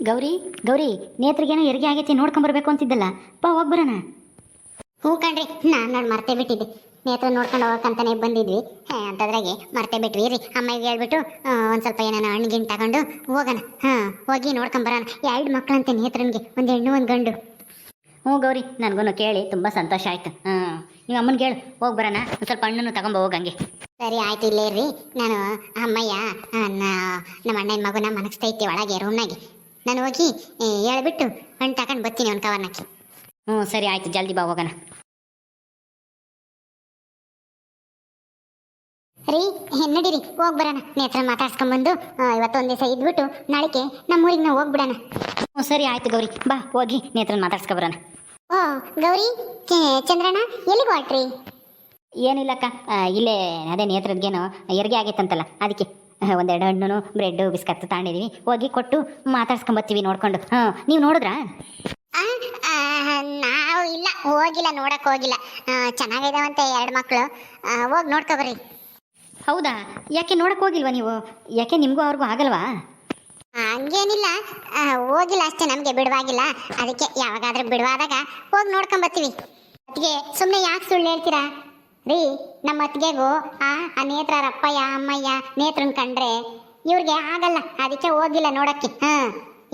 ಗೌರಿ ಗೌರಿ ನೇತ್ರಿಗೇನೋ ಹೆರಿಗೆ ಆಗೈತಿ ನೋಡ್ಕೊಂಬರ್ಬೇಕು ಅಂತಿದ್ದಲ್ಲ. ಪಾ ಹೋಗಿ ಬರೋಣ. ಹ್ಞೂ ಕಣ್ರಿ ನಾನು ನೋಡಿ ಮರ್ತೇ ಬಿಟ್ಟಿದ್ದೆ. ನೇತ್ರ ನೋಡ್ಕೊಂಡು ಹೋಗಕ್ಕಂತಾನೆ ಬಂದಿದ್ವಿ. ಹೇ, ಅಂತದ್ರಾಗೆ ಮರ್ತೇ ಬಿಟ್ವಿ ರೀ. ಅಮ್ಮಗೆ ಹೇಳ್ಬಿಟ್ಟು ಒಂದು ಸ್ವಲ್ಪ ಏನಾನ ಹಣ್ಣಿಗಿನ್ ತಗೊಂಡು ಹೋಗೋಣ. ಹಾಂ ಹೋಗಿ ನೋಡ್ಕೊಂಬರೋಣ ಎರಡು ಮಕ್ಕಳಂತೆ ನೇತ್ರನಿಗೆ ಒಂದು ಹೆಣ್ಣು ಒಂದು ಗಂಡು. ಹ್ಞೂ ಗೌರಿ ನನಗೂ ಕೇಳಿ ತುಂಬ ಸಂತೋಷ ಆಯ್ತು. ಹಾಂ ನೀವು ಅಮ್ಮನಿಗೆ ಕೇಳು ಹೋಗಿ ಬರೋಣ. ಒಂದು ಸ್ವಲ್ಪ ಹಣ್ಣನ್ನು ತಗೊಂಬ ಹೋಗಂಗೆ ಸರಿ ಆಯ್ತು ಇಲ್ಲೇ ರೀ ನಾನು ಅಮ್ಮಯ್ಯ ನಮ್ಮ ಅಣ್ಣನ ಮಗುನ ಮನಸ್ತೈತಿ ಒಳಗೆ ರೂಮ್ನಾಗೆ ನಾನು ಹೋಗಿ ಹೇಳ್ಬಿಟ್ಟು ಹಣ್ಣು ತಗೊಂಡು ಬರ್ತೀನಿ ಒಂದು ಕವರ್ನಕ್ಕೆ ಹ್ಞೂ ಸರಿ ಆಯ್ತು ಜಲ್ದಿ ಬಾ ಹೋಗೋಣ. ರೀ ನಡೀರಿ ಹೋಗಿ ಬರೋಣ. ನೇತ್ರ ಮಾತಾಡ್ಸ್ಕೊಂಬಂದು ಇವತ್ತೊಂದು ದಿವಸ ಇದ್ಬಿಟ್ಟು ನಾಳೆಗೆ ನಮ್ಮೂರಿಗೆ ನಾವು ಹೋಗ್ಬಿಡೋಣ. ಹ್ಞೂ ಸರಿ ಆಯ್ತು ಗೌರಿ. ಬಾ ಹೋಗಿ ನೇತ್ರನ ಮಾತಾಡ್ಸ್ಕೊ ಬರೋಣ ಓ ಗೌರಿ ಚಂದ್ರಣ್ಣ ಎಲ್ಲಿಗೆ ಹೊರಟ್ರಿ? ಏನಿಲ್ಲಕ್ಕ ಇಲ್ಲೇ ಅದೇ ನೇತ್ರದ್ಗೇನು ಹೆರಿಗೆ ಆಗೈತಂತಲ್ಲ ಅದಕ್ಕೆ. ಒಂದೆರಡು ಹಣ್ಣು ಬ್ರೆಡ್ ಬಿಸ್ಕತ್ ತಗೊಂಡಿದ್ದೀವಿ ಹೋಗಿ ಕೊಟ್ಟು ಮಾತಾಡ್ಸ್ಕೊಂಬತ್ತೀವಿ ನೋಡ್ಕೊಂಡು. ಹಾಂ ನೀವು ನೋಡಿದ್ರಾ? ನಾವು ಇಲ್ಲ ಹೋಗಿಲ್ಲ ನೋಡಕ್ ಹೋಗಿಲ್ಲ. ಚೆನ್ನಾಗಿದಾವಂತೆ ಎರಡು ಮಕ್ಕಳು ಹೋಗಿ ನೋಡ್ಕೊಬರ್ರಿ. ಹೌದಾ? ಯಾಕೆ ನೋಡಕ್ ಹೋಗಿಲ್ವಾ ನೀವು? ಯಾಕೆ ನಿಮಗೂ ಅವ್ರಿಗೂ ಆಗಲ್ವಾ? ಹಂಗೇನಿಲ್ಲ. ಹೋಗಿಲ್ಲ ಅಷ್ಟೇ ನಮಗೆ ಬಿಡುವಾಗಿಲ್ಲ. ಅದಕ್ಕೆ ಯಾವಾಗಾದ್ರೂ ಬಿಡುವಾದಾಗ ಹೋಗಿ ನೋಡ್ಕೊಂಬತ್ತೀವಿ. ಅದಕ್ಕೆ ಸುಮ್ಮನೆ ಯಾಕೆ ಸುಳ್ಳು ಹೇಳ್ತೀರಾ? ರೀ, ನಮ್ಮ ಅತ್ತಿಗೆಗೂ, ಆ ಆ ನೇತ್ರರ ಅಪ್ಪಯ್ಯ ಅಮ್ಮಯ್ಯ ನೇತ್ರನ್ ಕಂಡ್ರೆ ಇವ್ರಿಗೆ ಆಗಲ್ಲ, ಅದಕ್ಕೆ ಹೋಗಿಲ್ಲ ನೋಡಕ್ಕೆ. ಹಾ,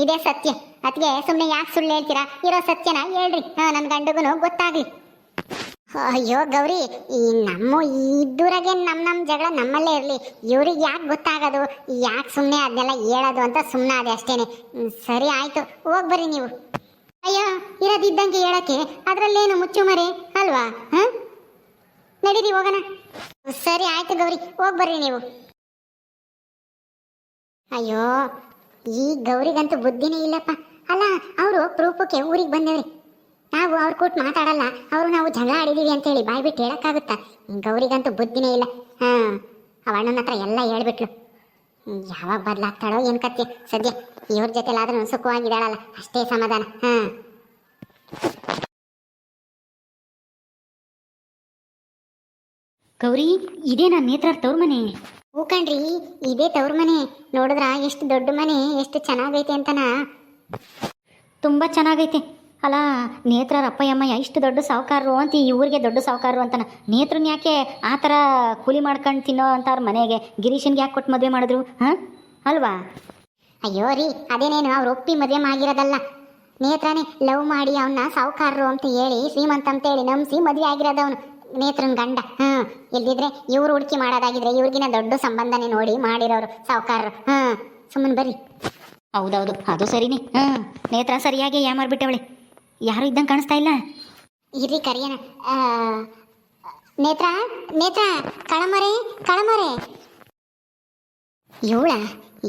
ಇದೇ ಸತ್ಯ. ಅತ್ತಿಗೆ ಸುಮ್ಮನೆ ಯಾಕೆ ಸುಳ್ಳು ಹೇಳ್ತೀರಾ? ಇರೋ ಸತ್ಯನ ಹೇಳ್ರಿ. ಹಾ ನನ್ನ ಗಂಡಗೂ ಗೊತ್ತಾಗ್ಲಿ. ಅಯ್ಯೋ ಗೌರಿ, ಈ ನಮ್ಮ ಇದ್ದೂರಾಗೆ ನಮ್ಮ ನಮ್ಮ ಜಗಳ ನಮ್ಮಲ್ಲೇ ಇರಲಿ. ಇವ್ರಿಗೆ ಯಾಕೆ ಗೊತ್ತಾಗೋದು? ಯಾಕೆ ಸುಮ್ಮನೆ ಅದನ್ನೆಲ್ಲ ಹೇಳೋದು ಅಂತ ಸುಮ್ಮನೆ ಅದೇ ಅಷ್ಟೇನೆ. ಸರಿ ಆಯ್ತು, ಹೋಗಿ ನೀವು. ಅಯ್ಯೋ, ಇರೋದಿದ್ದಂಗೆ ಹೇಳಕ್ಕೆ, ಅದರಲ್ಲೇನು ಮುಚ್ಚು ಮರೆ, ಅಲ್ವಾ? ಹಾಂ ನಡೀರಿ ಹೋಗೋಣ. ಸರಿ, ಆಯ್ತು ಗೌರಿ, ಹೋಗಿ ಬರ್ರಿ ನೀವು. ಅಯ್ಯೋ, ಈ ಗೌರಿಗಂತೂ ಬುದ್ಧಿನೇ ಇಲ್ಲಪ್ಪ. ಅಲ್ಲ, ಅವರು ಪ್ರೂಫಕ್ಕೆ ಊರಿಗೆ ಬಂದವ್ರಿ. ನಾವು ಅವ್ರ ಕೂಟ್ ಮಾತಾಡಲ್ಲ, ಅವರು ನಾವು ಜಗಳ ಆಡಿದೀವಿ ಅಂತೇಳಿ ಬಾಯ್ ಬಿಟ್ಟು ಹೇಳಕ್ಕಾಗುತ್ತಾ? ಗೌರಿಗಂತೂ ಬುದ್ಧಿನೇ ಇಲ್ಲ. ಹಾ ಅಣ್ಣನ ಹತ್ರ ಎಲ್ಲ ಹೇಳ್ಬಿಟ್ಲು. ಯಾವಾಗ ಬದಲಾಗ್ತಾಳೋ ಏನು ಕತ್ತೆ ಸದ್ಯ ಇವ್ರ ಜೊತೆಲಾದ್ರೂ ಸುಖವಾಗಿದ್ದಾಳಲ್ಲ, ಅಷ್ಟೇ ಸಮಾಧಾನ. ಹಾ. ಗೌರಿ ಇದೇ ನನ್ನ ನೇತ್ರ ತವ್ರ ಮನೆ. ಹೂ ಕಣ್ರಿ ಇದೇ ತವ್ರ ಮನೆ. ನೋಡಿದ್ರ ಎಷ್ಟು ದೊಡ್ಡ ಮನೆ ಎಷ್ಟು ಚೆನ್ನಾಗೈತೆ ಅಂತನಾ. ತುಂಬ ಚೆನ್ನಾಗೈತೆ. ಅಲ್ಲ ನೇತ್ರರ ಅಪ್ಪಯ್ಯಮ್ಮಯ್ಯ ಇಷ್ಟು ದೊಡ್ಡ ಸಾವುಕಾರರು ಅಂತ ಈ ಊರಿಗೆ ದೊಡ್ಡ ಸಾವುಕಾರರು ಅಂತಾನ. ನೇತ್ರನ ಯಾಕೆ ಆ ಥರ ಕೂಲಿ ಮಾಡ್ಕೊಂಡು ತಿನ್ನೋ ಅಂತಾರ ಮನೆಗೆ? ಗಿರೀಶನ್ಗೆ ಯಾಕೆ ಕೊಟ್ಟು ಮದುವೆ ಮಾಡಿದ್ರು ಹಾಂ? ಅಲ್ವಾ? ಅಯ್ಯೋ ರೀ ಅದೇನೇನು ಅವ್ರು ಒಪ್ಪಿ ಮದುವೆ ಆಗಿರೋದಲ್ಲ. ನೇತ್ರನೇ ಲವ್ ಮಾಡಿ ಅವನ್ನ ಸಾವುಕಾರರು ಅಂತ ಹೇಳಿ ಶ್ರೀಮಂತ ಅಂತ ಹೇಳಿ ನಂಬಿಸಿ ಮದುವೆ ಆಗಿರೋದವನು ನೇತ್ರನ್ ಗಂಡ ಹ್ಮ್ ಇಲ್ದಿದ್ರೆ ಇವ್ರು ಹುಡುಕಿ ಮಾಡೋದಾಗಿದ್ರೆ ಇವ್ರಿಗಿನ ದೊಡ್ಡ ಸಂಬಂಧನೇ ನೋಡಿ ಮಾಡಿರೋರು ಸಾವುಕಾರರು ಹ್ಮ್ ಸುಮ್ಮನೆ ಬರ್ರಿ. ಹೌದೌದು ಅದು ಸರಿನೇ ಹ್ಮ್ ನೇತ್ರ ಸರಿಯಾಗಿ ಯಾಮಾರ್ಬಿಟ್ಟವಳೆ ಯಾರು ಇದ್ದಂಗೆ ಕಾಣಿಸ್ತಾ ಇಲ್ಲ. ಇರ್ರಿ ಕರಿಯನ ಆ, ನೇತ್ರ ನೇತ್ರ ಕಳಮರೆ ಕಳಮರೆ. ಇವಳ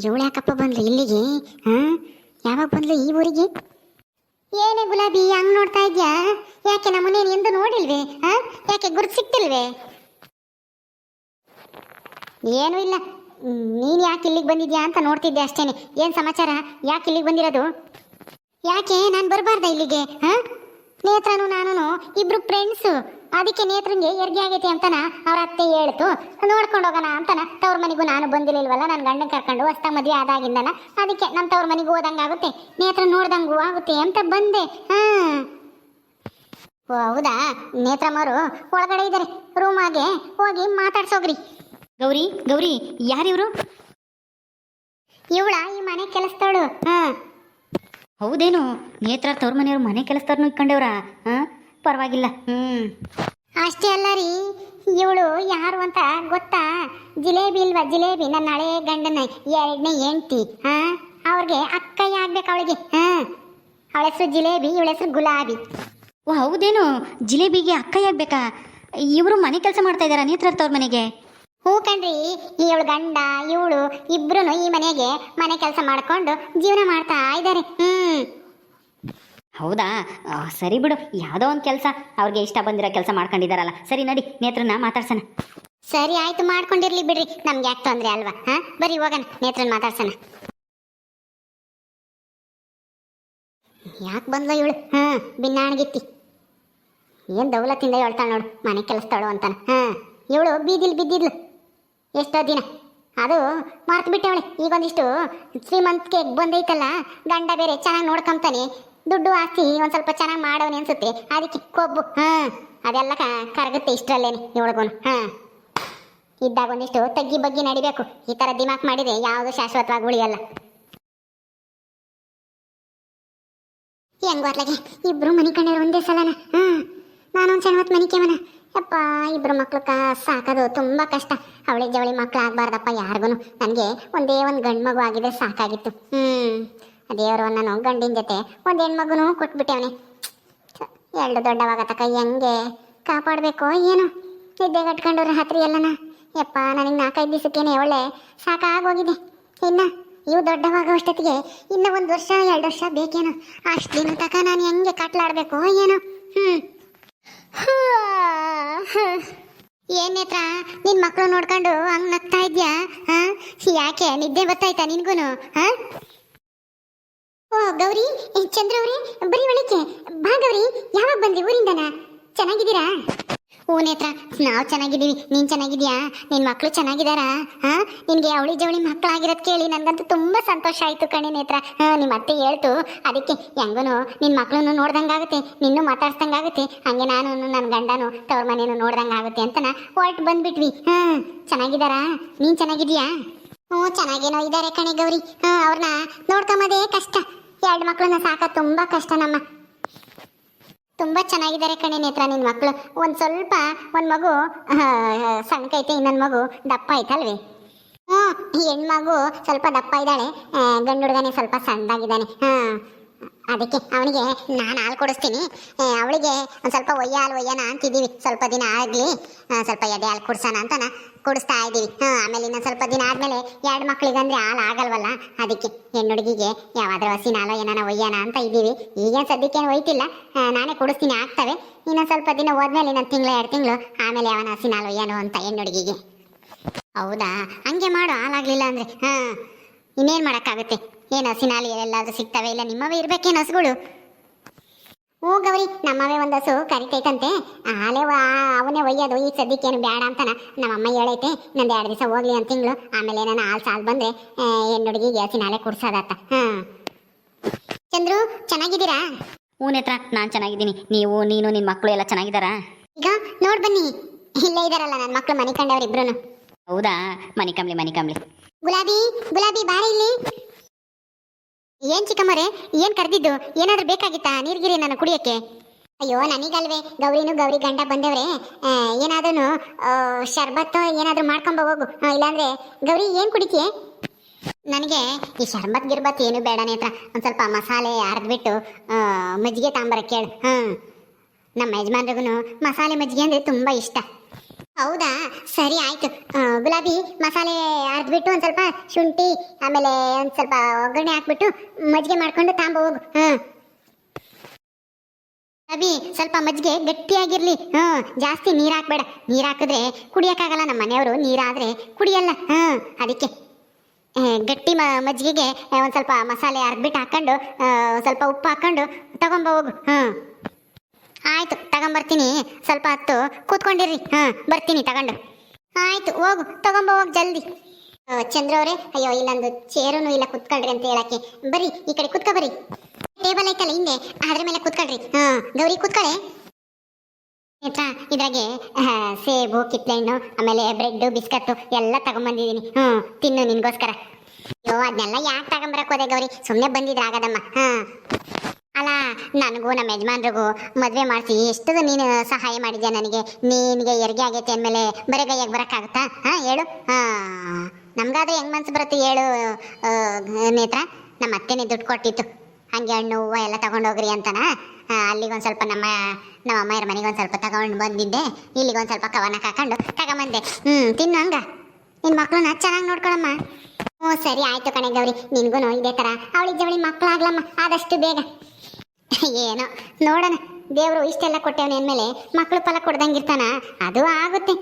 ಇವಳ ಯಾಕಪ್ಪ ಬಂದ್ಲು ಇಲ್ಲಿಗೆ ಹ್ಮ್ ಯಾವಾಗ ಬಂದ್ಲು ಈ ಊರಿಗೆ? ಏನೇ ಗುಲಾಬಿ, ಹಂಗ್ ನೋಡ್ತಾ ಇದ್ಯಾ? ಯಾಕೆ ನಮ್ಮನೇನು ಎಂದು ನೋಡಿಲ್ವೇ ಹಾ ಯಾಕೆ ಗುರುತು ಸಿಕ್ತಿಲ್ವೇ? ಏನೂ ಇಲ್ಲ. ನೀನು ಯಾಕೆ ಇಲ್ಲಿಗೆ ಬಂದಿದ್ಯಾ ಅಂತ ನೋಡ್ತಿದ್ದೆ ಅಷ್ಟೇನೆ. ಏನು ಸಮಾಚಾರ? ಯಾಕೆ ಇಲ್ಲಿಗೆ ಬಂದಿರೋದು? ಯಾಕೆ? ನಾನು ಬರಬಾರ್ದ ಇಲ್ಲಿಗೆ ಹಾ ನೇತ್ರನು ನಾನು ಇಬ್ರು ಫ್ರೆಂಡ್ಸು ಅದಕ್ಕೆ ನೇತ್ರಂಗೆ ಎರ್ಗೆ ಆಗೈತಿ ಅಂತನ ಅವ್ರ ಅತ್ತೆ ಹೇಳ್ತು. ನೋಡ್ಕೊಂಡು ಹೋಗೋಣ ಅಂತನ ತವ್ರ ಮನೆಗೂ ನಾನು ಬಂದಿರ್ಲಿಲ್ವಲ್ಲ ನನ್ನ ಗಂಡನ ಕರ್ಕೊಂಡು ಹೊಸ್ತ ಮದುವೆ ಆದಾಗಿಂದನ. ಅದಕ್ಕೆ ನಮ್ಮ ತವ್ರ ಮನೆಗೂ ಹೋದಂಗೆ ಆಗುತ್ತೆ. ನೇತ್ರ ನೋಡ್ದಂಗೂ ಆಗುತ್ತೆ ಅಂತ ಬಂದೆ. ಹಾ. ಓ ಹೌದಾ? ನೇತ್ರಮ್ಮವರು ಒಳಗಡೆ ಇದ್ದಾರೆ ರೂಮಾಗೆ ಹೋಗಿ ಮಾತಾಡ್ಸೋಗ್ರಿ. ಗೌರಿ ಗೌರಿ ಯಾರಿವ್ರು? ಇವಳ ಈ ಮನೆ ಕೆಲಸದವಳು. ಹಾ. ಹೌದೇನು? ನೇತ್ರ ತವ್ರ ಮನೆಯವ್ರು ಮನೆ ಕೆಲಸದವ್ರನ್ನೂ ಇಟ್ಕೊಂಡೇವ್ರಾ ಹಾಂ ಪರವಾಗಿಲ್ಲ. ಹ್ಞೂ ಅಷ್ಟೇ ಅಲ್ಲ ರೀ. ಇವಳು ಯಾರು ಅಂತ ಗೊತ್ತಾ? ಜಿಲೇಬಿ ಇಲ್ವಾ ಜಿಲೇಬಿ? ನನ್ನ ಹಳೆ ಗಂಡನ ಎರಡನೇ ಹೆಂಡ್ತಿ ಹಾ ಅವ್ರಿಗೆ ಅಕ್ಕಯ್ಯ ಆಗ್ಬೇಕು ಅವಳಿಗೆ ಹಾ ಅವಳ ಹೆಸರು ಜಿಲೇಬಿ ಇವಳ ಹೆಸರು ಗುಲಾಬಿ. ಓ ಹೌದೇನು? ಜಿಲೇಬಿಗೆ ಅಕ್ಕಯ್ಯ ಆಗ್ಬೇಕಾ ಇವರು ಮನೆ ಕೆಲಸ ಮಾಡ್ತಾ ಇದ್ದಾರಾ ನೇತ್ರ ತವ್ರ ಮನೆಗೆ? ಕಣ್ರಿ ಇವಳು ಗಂಡ ಇವಳು ಇಬ್ರು ಈ ಮನೆಗೆ ಮನೆ ಕೆಲಸ ಮಾಡ್ಕೊಂಡು ಜೀವನ ಮಾಡ್ತಾ ಇದ್ದಾರೆ ಹ್ಮ್. ಹೌದಾ? ಸರಿ ಬಿಡು. ಯಾವ್ದೋ ಒಂದು ಕೆಲಸ. ಅವ್ರಿಗೆ ಇಷ್ಟ ಬಂದಿರೋ ಕೆಲಸ ಮಾಡ್ಕೊಂಡಿದಾರಲ್ಲ. ಸರಿ ನಡಿ. ನೇತ್ರನ ಮಾತಾಡ್ಸೋಣ. ಸರಿ ಆಯ್ತು. ಮಾಡ್ಕೊಂಡಿರ್ಲಿ ಬಿಡ್ರಿ. ನಮ್ಗೆ ಯಾಕೆ ತೊಂದ್ರೆ ಅಲ್ವಾ? ಹಾ? ಬರೀ ಹೋಗೋಣ. ನೇತ್ರನ್ ಮಾತಾಡ್ಸೋಣ. ಯಾಕೆ ಬಂದ್ಲ ಇವಳು? ಹಾ ಬಿನ್ನಾಣಗಿತ್ತಿ ಏನ್ ದೌಲತ್ತಿಂದ ಹೇಳ್ತಾಳೆ ನೋಡು. ಮನೆ ಕೆಲಸ ಕೆಲಸದವಳು ಅಂತಾನ. ಹಾ ಇವಳು ಬೀದಿಲ್ ಬಿದ್ದಿದ್ಲು. ಎಷ್ಟೋ ದಿನ. ಅದು ಮರ್ತು ಬಿಟ್ಟವಳೆ. ಈಗೊಂದಿಷ್ಟು ಶ್ರೀಮಂತಿಕೆ ಬಂದೈತಲ್ಲ, ಗಂಡ ಬೇರೆ ಚೆನ್ನಾಗಿ ನೋಡ್ಕೊಂತಾನೆ ದುಡ್ಡು ಆಸ್ತಿ ಒಂದು ಸ್ವಲ್ಪ ಚೆನ್ನಾಗಿ ಮಾಡೋನೆ ಅನ್ಸುತ್ತೆ. ಅದಕ್ಕೆ ಕೊಬ್ಬು ಹಾ, ಅದೆಲ್ಲ ಕರಗುತ್ತೆ ಇಷ್ಟರಲ್ಲೇನೆ ಇವಳಿಗೋನು ಹಾ. ಇದ್ದಾಗ ಒಂದಿಷ್ಟು ತಗ್ಗಿ ಬಗ್ಗಿ ನಡಿಬೇಕು. ಈ ತರ ದಿಮಾಕ್ ಮಾಡಿದ್ರೆ ಯಾವುದು ಶಾಶ್ವತವಾಗಿ ಉಳಿಯಲ್ಲ. ಹೆಂಗ್ ಅತ್ಲಾಗೆ ಇಬ್ರು ಮನಿ ಕಂಡ್ರೆ ಒಂದೇ ಸಲನ? ಹ್ಮ್ ನಾನೊಂದು ಸಣ್ಣ ಹೊತ್ತು ಮನ ಯಪ್ಪ ಇಬ್ಬರು ಮಕ್ಳು ಕ ಸಾಕೋದು ತುಂಬ ಕಷ್ಟ. ಅವಳಿ ಜವಳಿ ಮಕ್ಳು ಆಗ್ಬಾರ್ದಪ್ಪ ಯಾರಿಗೂ ನನಗೆ ಒಂದೇ ಒಂದು ಗಂಡು ಮಗು ಆಗಿದೆ ಸಾಕಾಗಿತ್ತು. ಹ್ಞೂ ದೇವರು ನಾನು ಗಂಡಿನ ಜೊತೆ ಒಂದು ಹೆಣ್ಮಗುನು ಕೊಟ್ಬಿಟ್ಟೆವನೆ. ಎರಡು ದೊಡ್ಡವಾಗತಕ್ಕ ಹೆಂಗೆ ಕಾಪಾಡಬೇಕು ಏನು. ನಿದ್ದೆ ಕಟ್ಕೊಂಡವ್ರ ರಾತ್ರಿ ಎಲ್ಲನ. ಯಪ್ಪ, ನನಗೆ ನಾಲ್ಕೈದು ದಿವಸಕ್ಕೇನೆ ಒಳ್ಳೆ ಸಾಕಾಗೋಗಿದೆ. ಇನ್ನು ಇವು ದೊಡ್ಡವಾಗ ಅಷ್ಟೊತ್ತಿಗೆ ಇನ್ನ ಒಂದು ವರ್ಷ, ಎರಡು ವರ್ಷ ಬೇಕೇನು. ಅಷ್ಟು ದಿನ ತಕ ನಾನು ಹೆಂಗೆ ಕಟ್ಲಾಡಬೇಕು ಏನು. ಹ್ಮ್. ಏನ್ ನೇತ್ರ, ನಿನ್ ಮಕ್ಕಳು ನೋಡ್ಕೊಂಡು ಹಂಗ್ ನಗ್ತಾ ಇದ್ಯಾ? ಹಾ? ಯಾಕೆ? ನಿದ್ದೆ ಬರ್ತಾಯ್ತಾ ನಿನ್ಗೂನು? ಹಾ? ಓ, ಗೌರಿ ಚಂದ್ರ ಅವ್ರೆ, ಬರೀ ಒಳಿಕೆ ಬಾ ಗೌರಿ, ಯಾವಾಗ ಬಂದ್ರಿ ಊರಿಂದನ? ಚೆನ್ನಾಗಿದ್ದೀರಾ? ಓ ನೇತ್ರ, ನಾವು ಚೆನ್ನಾಗಿದ್ದೀವಿ, ನೀನ್ ಚೆನ್ನಾಗಿದ್ಯಾ? ನಿನ್ ಮಕ್ಕಳು ಚೆನ್ನಾಗಿದಾರಾ ಹಾಂ? ನಿನಗೆ ಅವಳಿ ಜವಳಿ ಮಕ್ಕಳಾಗಿರೋದ್ ಕೇಳಿ ನನಗಂತೂ ತುಂಬಾ ಸಂತೋಷ ಆಯಿತು ಕಣೆ ನೇತ್ರ. ಹಾಂ ನಿಮ್ಮ ಅತ್ತೆ ಹೇಳ್ತು, ಅದಕ್ಕೆ ಹೆಂಗನು ನಿನ್ ಮಕ್ಕಳನ್ನು ನೋಡ್ದಂಗಾಗುತ್ತೆ, ನಿನ್ನೂ ಮಾತಾಡ್ಸ್ದಂಗಾಗುತ್ತೆ, ಹಂಗೆ ನಾನು ನನ್ನ ಗಂಡನು ತವ್ರ ಮನೇನು ನೋಡ್ದಂಗಾಗುತ್ತೆ ಅಂತನ ಹೊರಟು ಬಂದ್ಬಿಟ್ವಿ. ಹಾಂ ಚೆನ್ನಾಗಿದಾರಾ ನೀನ್ ಚೆನ್ನಾಗಿದ್ಯಾ? ಹ್ಞೂ, ಚೆನ್ನಾಗೇನೋ ಇದ್ದಾರೆ ಕಣೆ ಗೌರಿ. ಹಾಂ ಅವ್ರನ್ನ ನೋಡ್ಕೊಂಬೋದೇ ಕಷ್ಟ. ಎರಡು ಮಕ್ಕಳನ್ನ ಸಾಕ ತುಂಬಾ ಕಷ್ಟ ನಮ್ಮ ತುಂಬಾ ಚೆನ್ನಾಗಿದ್ದಾರೆ ಕಣೆ ನೇತ್ರ, ನಿನ್ ಮಕ್ಕಳು ಒಂದ್ ಸ್ವಲ್ಪ, ಒಂದ್ ಮಗು ಸಣ್ಣಕೈತೆ ಇನ್ನೊಂದ್ ಮಗು ದಪ್ಪ ಐತಲ್ವೇ ಹ್ಞೂ ಹೆಣ್ಮಗು ಸ್ವಲ್ಪ ದಪ್ಪ ಇದ್ದಾಳೆ. ಗಂಡು ಹುಡುಗನೇ ಸ್ವಲ್ಪ ಸಣ್ಣದಾಗಿದ್ದಾನೆ. ಹಾಂ. ಅದಕ್ಕೆ ಅವನಿಗೆ ನಾನು ಹಾಲು ಕೊಡಿಸ್ತೀನಿ. ಅವಳಿಗೆ ಒಂದು ಸ್ವಲ್ಪ ಒಯ್ಯ ಹಾಲು ಒಯ್ಯೋಣ ಅಂತಿದ್ದೀವಿ. ಸ್ವಲ್ಪ ದಿನ ಆಗಲಿ. ಸ್ವಲ್ಪ ಎದೆ ಹಾಲು ಕುಡ್ಸೋಣ ಅಂತನ ಕುಡಿಸ್ತಾ ಇದ್ದೀವಿ. ಹಾಂ, ಆಮೇಲೆ ಇನ್ನೊಂದು ಸ್ವಲ್ಪ ದಿನ ಆದಮೇಲೆ ಎರಡು ಮಕ್ಳಿಗಂದ್ರೆ ಹಾಲು ಆಗಲ್ವಲ್ಲ? ಅದಕ್ಕೆ ಹೆಣ್ಣುಡುಗಿಗೆ ಯಾವಾದ್ರೂ ಹಸಿನ ಹಾಲು ಏನಾನ ಒಯ್ಯೋಣ ಅಂತ ಇದ್ದೀವಿ. ಈಗ ಸದ್ಯಕ್ಕೇನು ಒಯ್ತಿಲ್ಲ ನಾನೇ ಕುಡಿಸ್ತೀನಿ, ಆಗ್ತವೆ. ಇನ್ನೊಂದು ಸ್ವಲ್ಪ ದಿನ ಹೋದ್ಮೇಲೆ ಇನ್ನೊಂದು ತಿಂಗಳು, ಎರಡು ತಿಂಗಳು, ಆಮೇಲೆ ಅವನ ಹಸಿನ ಹಾಲು ಒಯ್ಯೋಣ ಅಂತ ಹೆಣ್ಣುಡುಗಿಗೆ. ಹೌದಾ? ಹಂಗೆ ಮಾಡು ಹಾಲಾಗಲಿಲ್ಲ ಅಂದ್ರೆ. ಹಾಂ, ಇನ್ನೇನು ಮಾಡಕ್ಕಾಗುತ್ತೆ? ಏನು ಹಸಿನಾಲಿ ಎಲ್ಲಾದ್ರು ಸಿಗ್ತವೆ ಇಲ್ಲ ನಿಮ್ಮವೇ ಇರಬೇಕೇನು ಹಸುಗಳು? ಹ್ಞೂ ಗೌರಿ ನಮ್ಮವೇ ಒಂದು ಹಸು ಕರಿತೈತಂತೆ. ಹಾಲೆ ಅವನೇ ಒಯ್ಯೋದು ಸದ್ಯಕ್ಕೆ ಸದ್ಯಕ್ಕೇನು ಬೇಡ ಅಂತನ. ನಮ್ಮಮ್ಮ ಹೇಳೈತೆ ನಂದು ಎರಡು ದಿವಸ ಹೋಗ್ಲಿ ಅಂತ ತಿಂಗಳು ಆಮೇಲೆ ಏನಾನ ಹಾಲು ಸಾಲು ಬಂದರೆ ಹೆಣ್ಣು ಹುಡುಗಿಗೆ ಹಸಿನಾಲೆ ಕುಡ್ಸೋದತ್ತ. ಹಾಂ. ಚಂದ್ರು ಚೆನ್ನಾಗಿದ್ದೀರಾ? ಹ್ಞೂ ನೇತ್ರ ನಾನು ಚೆನ್ನಾಗಿದ್ದೀನಿ. ನೀವು ನೀನು ನಿನ್ನ ಮಕ್ಕಳು ಎಲ್ಲ ಚೆನ್ನಾಗಿದ್ದಾರಾ? ಈಗ ನೋಡ್ ಬನ್ನಿ. ಇಲ್ಲೇ ಇದಾರಲ್ಲ ನನ್ನ ಮಕ್ಕಳು ಮನೆ ಕಂಡವ್ರು ಇಬ್ರು ಹೌದಾ? ಮನಿ ಕಂಬ್ಲಿ ಮನಿ ಕಂಬ್ಲಿ ಗುಲಾಬಿ ಗುಲಾಬಿ ಬಾರಿ ಇಲ್ಲಿ. ಏನ್ ಚಿಕ್ಕಮ್ಮರೇ, ಏನ್ ಕರೆದಿದ್ದು? ಏನಾದ್ರೂ ಬೇಕಾಗಿತ್ತಾ ನೀರ್ಗಿರಿ ನಾನು ಕುಡಿಯಕ್ಕೆ? ಅಯ್ಯೋ, ನನಗಲ್ವೇ, ಗೌರಿನು ಗೌರಿ ಗಂಡ ಬಂದವ್ರೆ. ಏನಾದ್ರೂ ಶರ್ಬತ್ತು ಏನಾದ್ರೂ ಮಾಡ್ಕೊಂಬ ಹೋಗು. ಇಲ್ಲಾಂದ್ರೆ, ಗೌರಿ, ಏನ್ ಕುಡಿತೀಯ? ನನಗೆ ಈ ಶರ್ಬತ್ ಗಿರ್ಬತ್ ಏನು ಬೇಡ ನೇತ್ರ. ಒಂದ್ ಸ್ವಲ್ಪ ಮಸಾಲೆ ಅರ್ದ್ಬಿಟ್ಟು ಮಜ್ಜಿಗೆ ತಾಂಬರ ಕೇಳು. ಹ್ಮ್. ನಮ್ಮ ಯಜಮಾನ್ರಿಗೂ ಮಸಾಲೆ ಮಜ್ಜಿಗೆ ಅಂದ್ರೆ ತುಂಬಾ ಇಷ್ಟ. ಹೌದಾ? ಸರಿ ಆಯ್ತು. ಗುಲಾಬಿ ಮಸಾಲೆ ಅರ್ದ್ಬಿಟ್ಟು ಒಂದ್ ಸ್ವಲ್ಪ ಶುಂಠಿ, ಆಮೇಲೆ ಒಂದ್ ಸ್ವಲ್ಪ ಒಗ್ಗರಣೆ ಹಾಕ್ಬಿಟ್ಟು ಮಜ್ಜಿಗೆ ಮಾಡ್ಕೊಂಡು ತಾಂಬ ಹೋಗು. ಹ್ಮ್ ಗುಲಾಬಿ, ಸ್ವಲ್ಪ ಮಜ್ಜಿಗೆ ಗಟ್ಟಿಯಾಗಿರ್ಲಿ. ಹ್ಮ್ ಜಾಸ್ತಿ ನೀರ್ ಹಾಕ್ಬೇಡ. ನೀರ್ ಹಾಕಿದ್ರೆ ಕುಡಿಯಕ್ಕಾಗಲ್ಲ ನಮ್ಮ ಮನೆಯವರು. ನೀರಾದ್ರೆ ಕುಡಿಯಲ್ಲ. ಹ್ಮ್ ಅದಕ್ಕೆ. ಗಟ್ಟಿ ಮಜ್ಜಿಗೆಗೆ ಒಂದು ಸ್ವಲ್ಪ ಮಸಾಲೆ ಅರ್ದ್ಬಿಟ್ಟು ಹಾಕೊಂಡು ಸ್ವಲ್ಪ ಉಪ್ಪು ಹಾಕ್ಕೊಂಡು ತಗೊಂಬ ಹೋಗು. ಹ್ಮ್ ಆಯ್ತು, ತಗೊಂಬರ್ತೀನಿ. ಸ್ವಲ್ಪ ಹೊತ್ತು ಕೂತ್ಕೊಂಡಿರ್ರಿ. ಹಾ, ಬರ್ತೀನಿ, ತಗೊಂಡು. ಆಯ್ತು, ಹೋಗು, ತಗೊಂಬ, ಹೋಗ್, ಜಲ್ದಿ. ಚಂದ್ರ ಅವರೇ, ಅಯ್ಯೋ, ಇಲ್ಲೊಂದು ಚೇರುನು ಇಲ್ಲ ಕುತ್ಕೊಳ್ರಿ ಅಂತ ಹೇಳಕ್ಕೆ. ಬರ್ರಿ, ಈ ಕಡೆ ಕುತ್ಕೊ ಬರ್ರಿ. ಟೇಬಲ್ ಐತಲ್ಲ ಹಿಂದೆ, ಅದ್ರ ಮೇಲೆ ಕುತ್ಕೊಳ್ರಿ. ಹಾ, ಗೌರಿ ಕುತ್ಕೊಳ್ಳೆ ನೇತ್ರ ಇದ್ರಾಗೆ ಸೇಬು ಕಿತ್ಲೆಹಣ್ಣು ಆಮೇಲೆ ಬ್ರೆಡ್ ಬಿಸ್ಕತ್ತು ಎಲ್ಲ ತಗೊಂಬಂದಿದ್ದೀನಿ. ಹ್ಞೂ, ತಿನ್ನು ನಿನ್ಗೋಸ್ಕರ. ಅಯ್ಯೋ, ಅದನ್ನೆಲ್ಲ ಯಾಕೆ ತಗೊಂಬರಕ್ ಹೋದೆ ಗೌರಿ? ಸುಮ್ಮನೆ ಬಂದಿದ್ರೆ ಆಗದಮ್ಮ. ಹಾ. ಅಲ್ಲ ನನಗೂ ನಮ್ಮ ಯಜಮಾನ್ರಿಗೂ ಮದುವೆ ಮಾಡಿಸಿ ಎಷ್ಟು ನೀನು ಸಹಾಯ ಮಾಡಿದ್ಯಾ ನನಗೆ? ನಿನಗೆ ಹೆರಿಗೆ ಆಗೈತೆ ಅಂದಮೇಲೆ ಬರೆಗೈಯಾಗಿ ಬರೋಕ್ಕಾಗುತ್ತಾ? ಹಾಂ ಹೇಳು. ಹಾಂ ನಮಗಾದ್ರೆ ಹೆಂಗೆ ಮನ್ಸು ಬರುತ್ತೆ ಹೇಳು ನೇತ್ರ? ನಮ್ಮ ಅತ್ತೆನೇ ದುಡ್ಡು ಕೊಟ್ಟಿತ್ತು. ಹಂಗೆ ಹಣ್ಣು ಹೂವು ಎಲ್ಲ ತಗೊಂಡೋಗ್ರಿ ಅಂತನ? ಆ, ಅಲ್ಲಿಗೊಂದು ಸ್ವಲ್ಪ ನಮ್ಮ ನಮ್ಮ ಅಮ್ಮಯ್ಯರ ಮನೆಗೆ ಒಂದು ಸ್ವಲ್ಪ ತಗೊಂಡು ಬಂದಿದ್ದೆ. ಇಲ್ಲಿಗೊಂದು ಸ್ವಲ್ಪ ಕವನ ಹಾಕೊಂಡು ತಗೊಂಬಂದೆ. ಹ್ಞೂ ತಿನ್ನು ಹಂಗ. ನಿನ್ನ ಮಕ್ಕಳನ್ನ ಚೆನ್ನಾಗಿ ನೋಡ್ಕೊಳಮ್ಮ. ಹ್ಞೂ ಸರಿ ಆಯಿತು ಕಣೆ ಗೌರಿ. ನಿನಗೂ ಇದೇ ಥರ ಅವಳಿಗೆ ಜವಳಿ ಮಕ್ಕಳಾಗ್ಲಮ್ಮ ಆದಷ್ಟು ಬೇಗ. ಏನೋ, ನೋಡೋಣ. ದೇವರು ಇಷ್ಟೆಲ್ಲ ಕೊಟ್ಟವನೆ ಅಂದಮೇಲೆ ಮಕ್ಕಳು ಫಲ ಕೊಡ್ದಂಗಿರ್ತಾನ. ಅದು ಆಗುತ್ತೆ.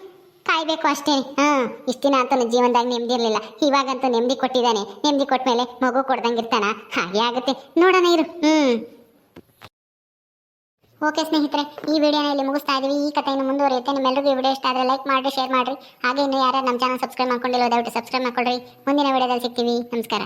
ಕಾಯ್ಬೇಕು ಅಷ್ಟೇ. ಹಾ ಇಷ್ಟಿನ ಅಂತೂ ನನ್ನ ಜೀವನದಾಗ ನೆಮ್ಮದಿ ಇರಲಿಲ್ಲ. ಇವಾಗಂತೂ ನೆಮ್ಮದಿ ಕೊಟ್ಟಿದ್ದಾನೆ. ನೆಮ್ಮದಿ ಕೊಟ್ಮೇಲೆ ಮಗು ಕೊಡ್ದಂಗಿರ್ತಾನ. ಹಾಗೆ ಆಗುತ್ತೆ. ನೋಡೋಣ ಇರು. ಹ್ಮ್. ಓಕೆ ಸ್ನೇಹಿತರೆ, ಈ ವಿಡಿಯೋನ ಇಲ್ಲಿ ಮುಗಿಸ್ತಾ ಇದೀವಿ. ಈ ಕಥೆ ಇನ್ನು ಮುಂದುವರಿಯುತ್ತೆ. ನಿಮ್ಮೆಲ್ಲರಿಗೂ ಈ ವಿಡಿಯೋ ಇಷ್ಟ ಆದರೆ ಲೈಕ್ ಮಾಡಿರಿ, ಶೇರ್ ಮಾಡಿರಿ. ಹಾಗೆ ಇನ್ನು ಯಾರು ನಮ್ಮ ಚಾನಲ್ ಸಬ್ಸ್ಕ್ರೈಬ್ ಮಾಡ್ಕೊಂಡಿಲ್ಲ ದಯವಿಟ್ಟು ಸಬ್ಸ್ಕ್ರೈಬ್ ಮಾಡ್ಕೊಳ್ರಿ. ಮುಂದಿನ ವಿಡಿಯೋದಲ್ಲಿ ಸಿಗ್ತೀವಿ. ನಮಸ್ಕಾರ.